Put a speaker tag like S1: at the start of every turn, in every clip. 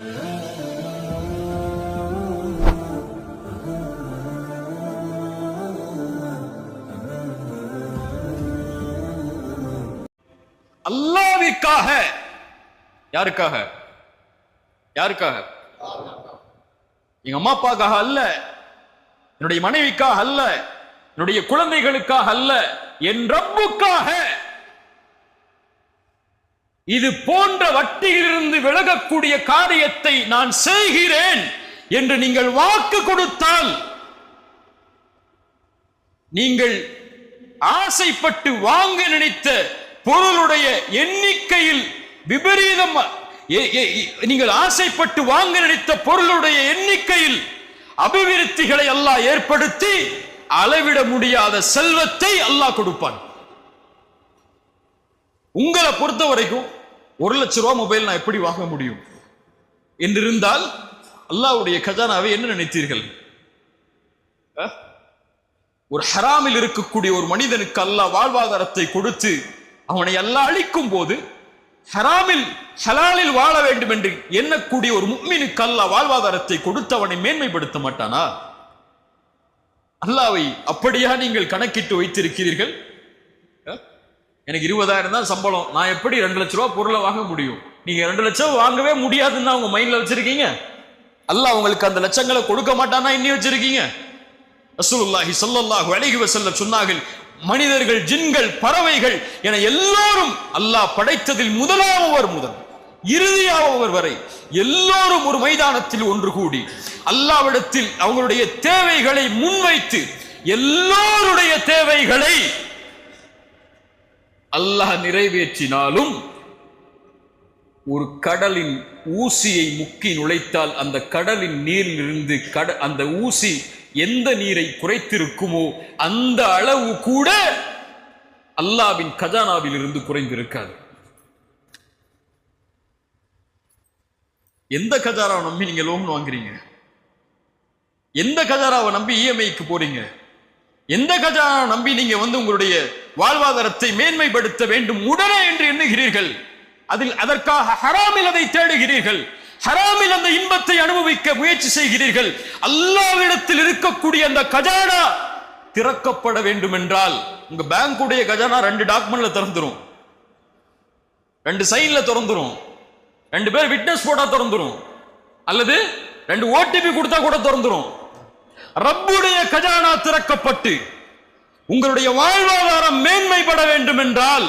S1: அல்லாவிற்காக. யாருக்காக? யாருக்காக? எங்க அம்மா அப்பாக்காக அல்ல. என்னுடைய மனைவிக்காக அல்ல. என்னுடைய குழந்தைகளுக்காக அல்ல. என் ரப்புக்காக. இது போன்ற வட்டியிலிருந்து விலகக்கூடிய காரியத்தை நான் செய்கிறேன் என்று நீங்கள் வாக்கு கொடுத்தால் நீங்கள் ஆசைப்பட்டு வாங்க நினைத்த பொருளுடைய எண்ணிக்கையில் விபரீதம் நீங்கள் ஆசைப்பட்டு வாங்க நினைத்த பொருளுடைய எண்ணிக்கையில் அபிவிருத்திகளை அல்லாஹ் ஏற்படுத்தி அளவிட முடியாத செல்வத்தை அல்லாஹ் கொடுப்பான். உங்களை பொறுத்த வரைக்கும் ஒரு லட்ச ரூபா மொபைல் நான் எப்படி வாங்க முடியும்? என்றிருந்தால் அல்லாவுடைய கஜானாவை என்ன நினைத்தீர்கள்? ஒரு ஹராமில் இருக்கக்கூடிய ஒரு மனிதனுக்கு அல்லாஹ் வாழ்வாதாரத்தை கொடுத்து அவனை எல்லாம் அழிக்கும் போது ஹராமில் ஹலாலில் வாழ வேண்டும் என்று எண்ணக்கூடிய ஒரு முக்மினுக்கு அல்லாஹ் வாழ்வாதாரத்தை கொடுத்து அவனை மேன்மைப்படுத்த மாட்டானா? அல்லாவை அப்படியா நீங்கள் கணக்கிட்டு வைத்திருக்கிறீர்கள்? எனக்கு இருபதாயிரம் தான் சம்பளம். நான் எப்படி ரெண்டு லட்ச ரூபா பொருளை வாங்க முடியும்? நீங்க ரெண்டு லட்சம் வாங்கவே முடியாதுன்னு உங்க மைண்ட்ல வச்சிருக்கீங்க? அல்லாஹ் உங்களுக்கு அந்த லட்சங்களை கொடுக்க மாட்டானா இன்னி வச்சிருக்கீங்க? ரசூலுல்லாஹி ஸல்லல்லாஹு அலைஹி வஸல்லம் சொன்னார்கள் மனிதர்கள் ஜின்கள் பறவைகள் என எல்லோரும் அல்லாஹ் படைத்ததில் முதலாமவர் முதல் இறுதியாவவர் வரை எல்லோரும் ஒரு மைதானத்தில் ஒன்று கூடி அல்லாவிடத்தில் அவங்களுடைய தேவைகளை முன்வைத்து எல்லோருடைய தேவைகளை அல்லாஹ் நிறைவேற்றினாலும் ஒரு கடலின் ஊசியை முக்கி நுழைத்தால் அந்த கடலின் நீரிலிருந்து கட அந்த ஊசி எந்த நீரை குறைத்திருக்குமோ அந்த அளவு கூட அல்லாவின் கஜானாவில் இருந்து குறைந்திருக்காது. எந்த கஜாராவை நம்பி நீங்க லோன் வாங்குறீங்க? எந்த கஜாராவை நம்பி இஎம்ஐக்கு போறீங்க? எந்த கஜானா நம்பி நீங்க வந்து உங்களுடைய வாழ்வாதாரத்தை மேன்மைப்படுத்த வேண்டும் உடனே என்று எண்ணுகிறீர்கள்? அதில் அதற்காக ஹராமில் அதை தேடுகிறீர்கள். ஹராமில் அந்த இன்பத்தை அனுபவிக்க முயற்சி செய்கிறீர்கள். அல்லாவிடத்தில் இருக்கக்கூடிய அந்த கஜானா திறக்கப்பட வேண்டும் என்றால் உங்க பேங்குடைய கஜானா ரெண்டு டாக்குமெண்ட்ல திறந்துரும். ரெண்டு சைன்ல திறந்துரும். ரெண்டு பேர் விட்னஸ் போட்டா திறந்துரும். அல்லது ரெண்டு ஓடிபி கொடுத்தா கூட திறந்துரும். ரப்புடைய கஜானா திறக்கப்பட்டு உங்களுடைய வாழ்வாதாரம் மேன்மைப்பட வேண்டும் என்றால்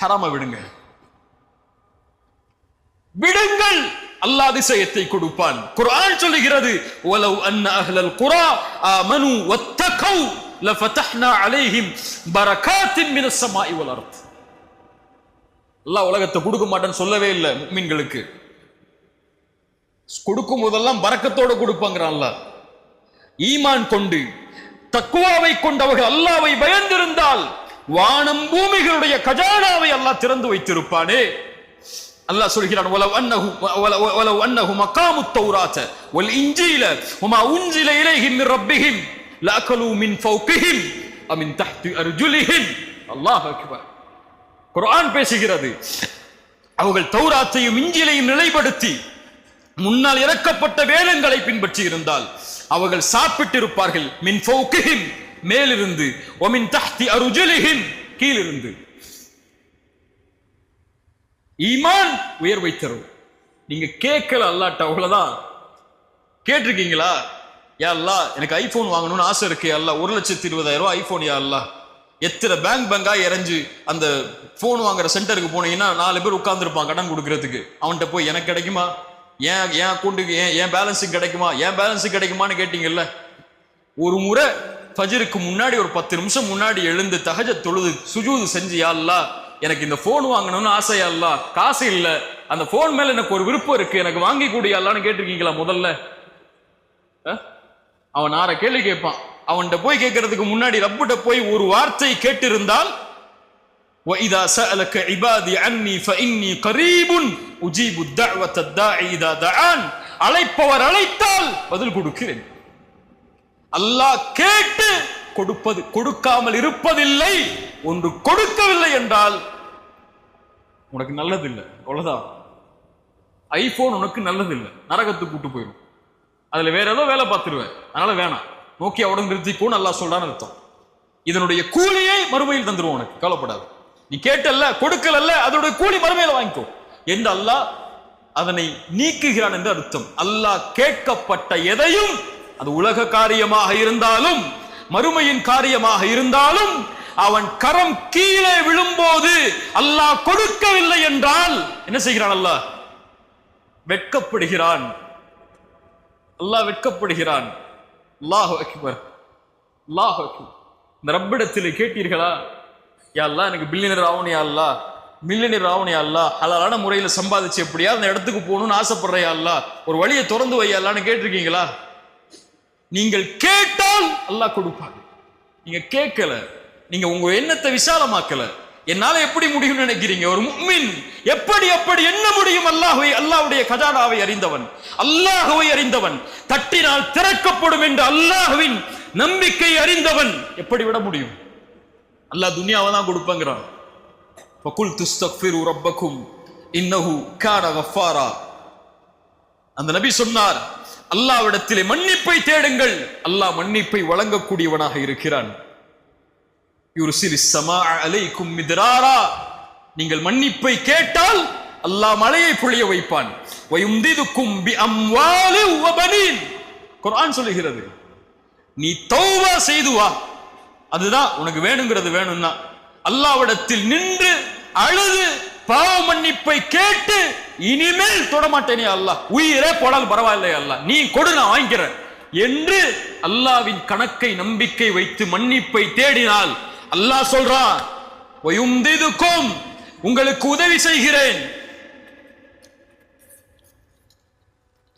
S1: ஹராம விடுங்க. விடுங்கள். அல்லாஹ் அதிசயத்தை கொடுப்பான். குரான் சொல்லுகிறது ஒலவ் அன்ன அஹ்லல் குரா ஆமனு வத்தகௌ லஃபதஹ்னா அலைஹிம் பரகாத்தின் மினஸ் ஸமாஇ வல் அர்த். அல்லாஹ் உலகத்தை கொடுக்க மாட்டேன்னு சொல்லவே இல்லை முக்மீன்களுக்கு. கொடுக்கும் போதெல்லாம் பறக்கத்தோட கொடுப்பாங்கிறான் அல்லாஹ். ஈமான் கொண்டு தக்குவாவை கொண்டவர்கள் அல்லாவை பயந்திருந்தால் வானம் பூமிகளுடைய கஜானாவை அல்லாஹ் திறந்து வைத்திருப்பானே. அல்லாஹ் சொல்கிறான் வலவ் அன்னஹு வலவ் வலவ் அன்னஹு மகாமுத் உல் வல் இன்ஜீல வமா உன்சில இலைஹிம் மின் ரப்பிஹிம் லஅகலு மின் ஃபௌகிஹிம் அமின் தஹ்தி அர்ஜுலிஹிம். அல்லாஹ் அக்பர். குர்ஆன் பேசுகிறது அவர்கள் தௌராத்தையும் இஞ்சிலையும் நிலைப்படுத்தி முன்னால் இறக்கப்பட்ட வேதங்களை பின்பற்றி இருந்தால் அவர்கள் சாப்பிட்டிருப்பார்கள். மின் ஃபௌகிஹிம் மேலிருந்து. ஒமின் தஹ்தி அருஜுலிஹிம் கீழிருந்து. ஈமான் உயர்வை தரும். நீங்க கேட்கல அல்லாட்ட அவ்வளவுதான். கேட்டிருக்கீங்களா? யா அல்லாஹ் எனக்கு ஐபோன் வாங்கணும்னு ஆசை இருக்கு யா ஒரு லட்சத்தி இருபதாயிரம் ரூபாய் ஐபோன் யா அல்லாஹ் எத்தனை பேங்க் பேங்கா இறஞ்சு அந்த போன் வாங்குற சென்டருக்கு போனீங்கன்னா நாலு பேர் உட்கார்ந்துருப்பான் கடன் கொடுக்கறதுக்கு. அவன்கிட்ட போய் எனக்கு கிடைக்குமா? ஏன் என் அக்கௌண்ட்டுக்கு ஏன் என் பேலன்ஸுக்கு கிடைக்குமா? என் பேலன்ஸுக்கு கிடைக்குமான்னு கேட்டீங்கல்ல? ஒரு முறை ஃபஜருக்கு முன்னாடி ஒரு பத்து நிமிஷம் முன்னாடி எழுந்து தகஜ தொழுது சுஜூது செஞ்சு யா எனக்கு இந்த ஃபோன் வாங்கணும்னு ஆசையா காசு இல்லை. அந்த ஃபோன் மேல எனக்கு ஒரு விருப்பம் இருக்கு. எனக்கு வாங்கி கூடியாலான்னு கேட்டிருக்கீங்களா முதல்ல? அவன் ஆற கேள்வி கேட்பான். அவன்கிட்ட போய் கேட்கறதுக்கு முன்னாடி ரப்புட்ட போய் ஒரு வார்த்தை கேட்டிருந்தால் وَإِذَا سَأَلَكَ عِبَادِي عَنِّي فَإِنِّي قَرِيبٌ أُجِيبُ الدَّعْوَةَ الدَّاعِ إِذَا دَعَانِ அழைப்பவர் அழைத்தால் பதில் கொடுக்கிறேன் அல்லாஹ் கேட்டு கொடுப்பது கொடுக்காமல் இருப்பதில்லை ஒன்று கொடுக்கவில்லை என்றால் உனக்கு நல்லதில்லை அவ்வளவுதான் ஐபோன் உனக்கு நல்லது இல்லை நரகத்துக்கு கூட்டு போயிடும் அதுல வேற ஏதோ வேலை பார்த்துருவேன் அதனால வேணாம் நோக்கியாவோட நிறுத்திக்கோ நல்லா சொல்றான்னு அர்த்தம் இதனுடைய கூலியை மறுமையில் தந்துருவோம் உனக்கு கவலைப்படாது நீ கேட்டல்ல கொடுக்கலல்ல அதோட கூலி மறுமையில வாங்கிக்கோ. என்று அல்லாஹ் அதனை நீக்குகிறான் என்று அர்த்தம். அல்லாஹ் கேட்கப்பட்ட எதையும் அது உலக காரியமாக இருந்தாலும் மறுமையின் காரியமாக இருந்தாலும் அவன் கரம் கீழே விழும்போது அல்லாஹ் கொடுக்கவில்லை என்றால் என்ன செய்கிறான் அல்லாஹ்? வெட்கப்படுகிறான். அல்லாஹ் வெட்கப்படுகிறான். அல்லாஹ் அக்பர். அல்லாஹ் அக்பர். இந்த ரப்பிடத்தில் கேட்டீர்களா? யா எனக்கு பில்லியனர் ஆகணும் யாழ்லா. அல்லாஹ் மில்லியனர் ஆகணும் யாழ்லா. அழகான முறையில் சம்பாதிச்சு எப்படியா அந்த இடத்துக்கு போகணும்னு ஆசைப்படுறேன் யா ஒரு வழியை திறந்து வை கேட்டிருக்கீங்களா? நீங்கள் கேட்டால் அல்லாஹ் கொடுப்பாங்க. நீங்க கேட்கல நீங்க உங்க எண்ணத்தை விசாலமாக்கல. என்னால எப்படி முடியும்னு நினைக்கிறீங்க? ஒரு முக்மின் எப்படி எப்படி என்ன முடியும்? அல்லாஹ்வை அல்லாஹுடைய கஜானாவை அறிந்தவன். அல்லாஹுவை அறிந்தவன். தட்டினால் திறக்கப்படும் என்று அல்லாஹுவின் நம்பிக்கை அறிந்தவன். எப்படி விட முடியும்? அல்லாஹ் துனியாவை தான் கொடுப்பங்கிறான். ஃபகுல் துஸ்தக்ஃபிரு ரப்பக்கும் இன்னஹு கான கஃபாரா. அந்த நபி சொன்னார் அல்லாவிடத்திலே மன்னிப்பை தேடுங்கள். அல்லாஹ் மன்னிப்பை வழங்கக்கூடியவனாக இருக்கிறான். அலைக்கும் நீங்கள் மன்னிப்பை கேட்டால் அல்லாஹ் மழையை பொழிய வைப்பான். குரான் சொல்லுகிறது நீ தௌவா செய்துவா அதுதான் உனக்கு வேணுங்கிறது வேணும்னா. அல்லாவிடத்தில் நின்று அழுது பாவ மன்னிப்பை கேட்டு இனிமேல் தொடமாட்டேனே அல்லாஹ். உயிரே போடாலும் பரவாயில்லையா அல்லாஹ். நீ கொடு நான் வாங்கிக்கிறேன். என்று அல்லாவின் கணக்கை நம்பிக்கை வைத்து மன்னிப்பை தேடினால் அல்லாஹ் சொல்றான் உங்களுக்கு உதவி செய்கிறேன்.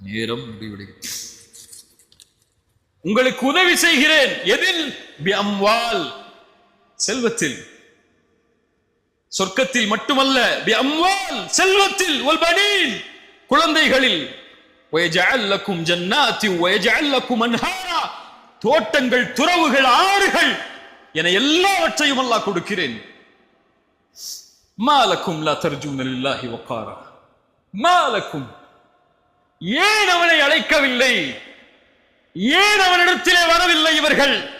S1: நேரம் முடிவடைகிறது. உங்களுக்கு உதவி செய்கிறேன். எதில் செல்வத்தில். சொர்க்கத்தில் மட்டுமல்ல செல்வத்தில் குழந்தைகளில் தோட்டங்கள் துறவுகள் ஆறுகள் என எல்லாவற்றையும் அல்லாஹ் கொடுக்கிறேன். மாலக்கும் மாலக்கும் ஏன் அவனை அழைக்கவில்லை? ஏன் அவனிடத்திலே வரவில்லை இவர்கள்?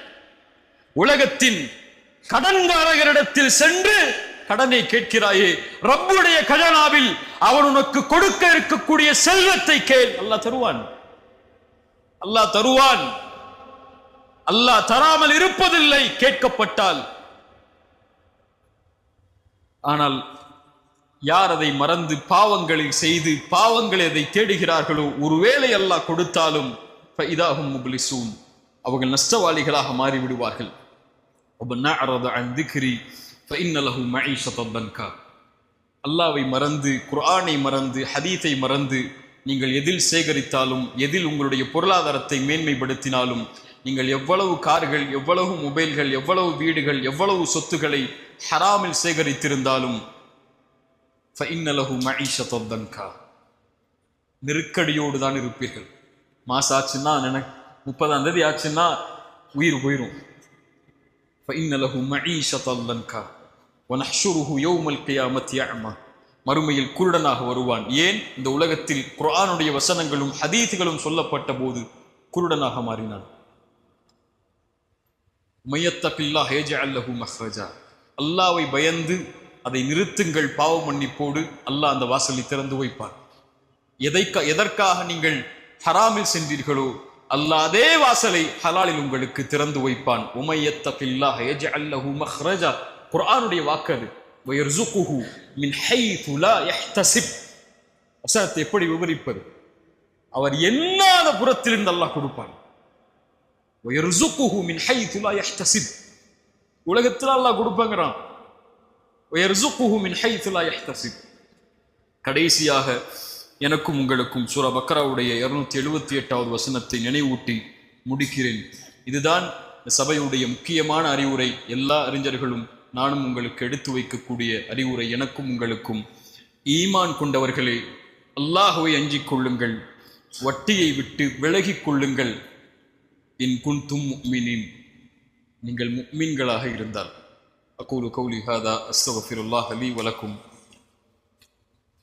S1: உலகத்தின் கடன்காரகரிடத்தில் சென்று கடனை கேட்கிறாயே. ரப்புடைய கஜனாவில் அவன் உனக்கு கொடுக்க இருக்கக்கூடிய செல்வத்தை கேள். அல்லாஹ் தருவான். அல்லாஹ் தருவான். அல்லாஹ் தராமல் இருப்பதில்லை கேட்கப்பட்டால். ஆனால் யார் அதை மறந்து பாவங்களை செய்து பாவங்களை அதை தேடுகிறார்களோ ஒருவேளை அல்லாஹ் கொடுத்தாலும் இதாகும் முபலிசூன். அவர்கள் நஷ்டவாளிகளாக மாறிவிடுவார்கள். ومن أعرض عن ذكري فإن له معيشة ضنكا அல்லாவை மறந்து குர்ஆனை மறந்து ஹதீத்தை மறந்து நீங்கள் எதில் சேகரித்தாலும் எதில் உங்களுடைய பொருளாதாரத்தை மேன்மைப்படுத்தினாலும் நீங்கள் எவ்வளவு கார்கள் எவ்வளவு மொபைல்கள் எவ்வளவு வீடுகள் எவ்வளவு சொத்துக்களை ஹராமில் சேகரித்திருந்தாலும் فإن له معيشة ضنكا நெருக்கடியோடு தான் இருப்பீர்கள் மாசம் ஆச்சுன்னா நினை முப்பதாம் தேதி ஆச்சுன்னா உயிர் போயிடும் فإن له معيشة ضنكا ونحشره يوم القيامة أعمى மறுமையில் குருடனாக வருவான் ஏன் இந்த உலகத்தில் குர்ஆனுடைய வசனங்களும் ஹதீத்துகளும் சொல்லப்பட்ட போது குருடனாக மாறினான் மையத்தபில்லா ஹேஜ அல்லஹு மஹ்ரஜா அல்லாவை பயந்து அதை நிறுத்துங்கள் பாவ மன்னிப்போடு அல்லாஹ் அந்த வாசலை திறந்து வைப்பான் எதைக்க எதற்காக நீங்கள் ஹராமில் சென்றீர்களோ அல்லாஹ் அதே வாசலை ஹலாலில் உங்களுக்கு திறந்து வைப்பான். உமையத்தபில்லாஹ் ஹேஜ அல்லஹு மஹ்ரஜா. குர்ஆனுடைய வாக்கு அது. வயர்சுகுஹு மின் ஹைது லா யஹ்தஸிப் வசனத்தை எப்படி விவரிப்பது? அவர் எண்ணாத புறத்திலிருந்து அல்லாஹ் கொடுப்பான். வயர்சுகுஹு மின் ஹைது லா யஹ்தஸிப் உலகத்தில் அல்லாஹ் கொடுப்பாங்கிறான். வயர்சுகுஹு மின் ஹைது லா யஹ்தஸிப் கடைசியாக எனக்கும் உங்களுக்கும் சூரா பக்ராவுடைய இருநூத்தி எழுபத்தி எட்டாவது வசனத்தை நினைவூட்டி முடிக்கிறேன். இதுதான் சபையுடைய முக்கியமான அறிவுரை. எல்லா அறிஞர்களும் நானும் உங்களுக்கு எடுத்து வைக்கக்கூடிய அறிவுரை. எனக்கும் உங்களுக்கும் ஈமான் கொண்டவர்களே அல்லாஹுவை அஞ்சிக் கொள்ளுங்கள். வட்டியை விட்டு விலகிக் கொள்ளுங்கள். இன் குன்தும் முக்மினின். நீங்கள் முக்மீன்களாக இருந்தால். அக்கூலு கௌலி ஹாதா அஸ்தகஃபிருல்லாஹ் அலி வலக்கும்